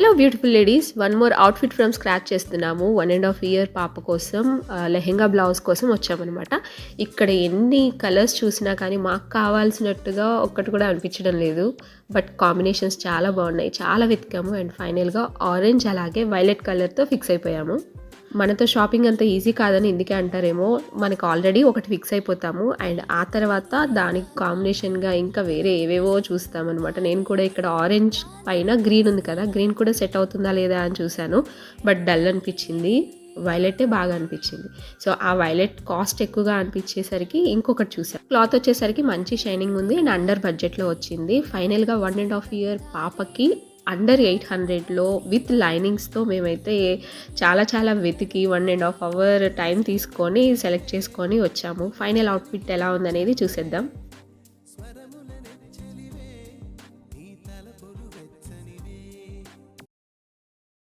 Hello beautiful ladies one more outfit from scratch చేస్తున్నాము. One and half year పాప కోసం lehenga blouse కోసం వచ్చామన్నమాట. ఇక్కడ ఎన్ని కలర్స్ చూసినా కానీ మాకు కావాల్సినట్టుగా ఒక్కటి కూడా అనిపించడం లేదు. బట్ కాంబినేషన్స్ చాలా బాగున్నాయి. చాలా వెతికాము. అండ్ ఫైనల్గా ఆరెంజ్ అలాగే వైలెట్ కలర్తో ఫిక్స్ అయిపోయాము. మనతో షాపింగ్ అంత ఈజీ కాదని ఎందుకే అంటారేమో. మనకు ఆల్రెడీ ఒకటి ఫిక్స్ అయిపోతాము. అండ్ ఆ తర్వాత దానికి కాంబినేషన్గా ఇంకా వేరే ఏవేవో చూస్తామన్నమాట. నేను కూడా ఇక్కడ ఆరెంజ్ పైన గ్రీన్ ఉంది కదా గ్రీన్ కూడా సెట్ అవుతుందా లేదా అని చూశాను. బట్ డల్ అనిపించింది. వైలెటే బాగా అనిపించింది. సో ఆ వైలెట్ కాస్ట్ ఎక్కువగా అనిపించేసరికి ఇంకొకటి చూసాను క్లాత్ వచ్చేసరికి మంచి షైనింగ్ ఉంది. అండ్ అండర్ బడ్జెట్లో వచ్చింది. ఫైనల్గా వన్ అండ్ హాఫ్ ఇయర్ పాపకి అండర్ ఎయిట్ హండ్రెడ్లో విత్ లైనింగ్స్తో మేమైతే చాలా చాలా వెతికి one and half hour time తీసుకొని సెలెక్ట్ చేసుకొని వచ్చాము. ఫైనల్ అవుట్ఫిట్ ఎలా ఉందనేది చూసేద్దాం.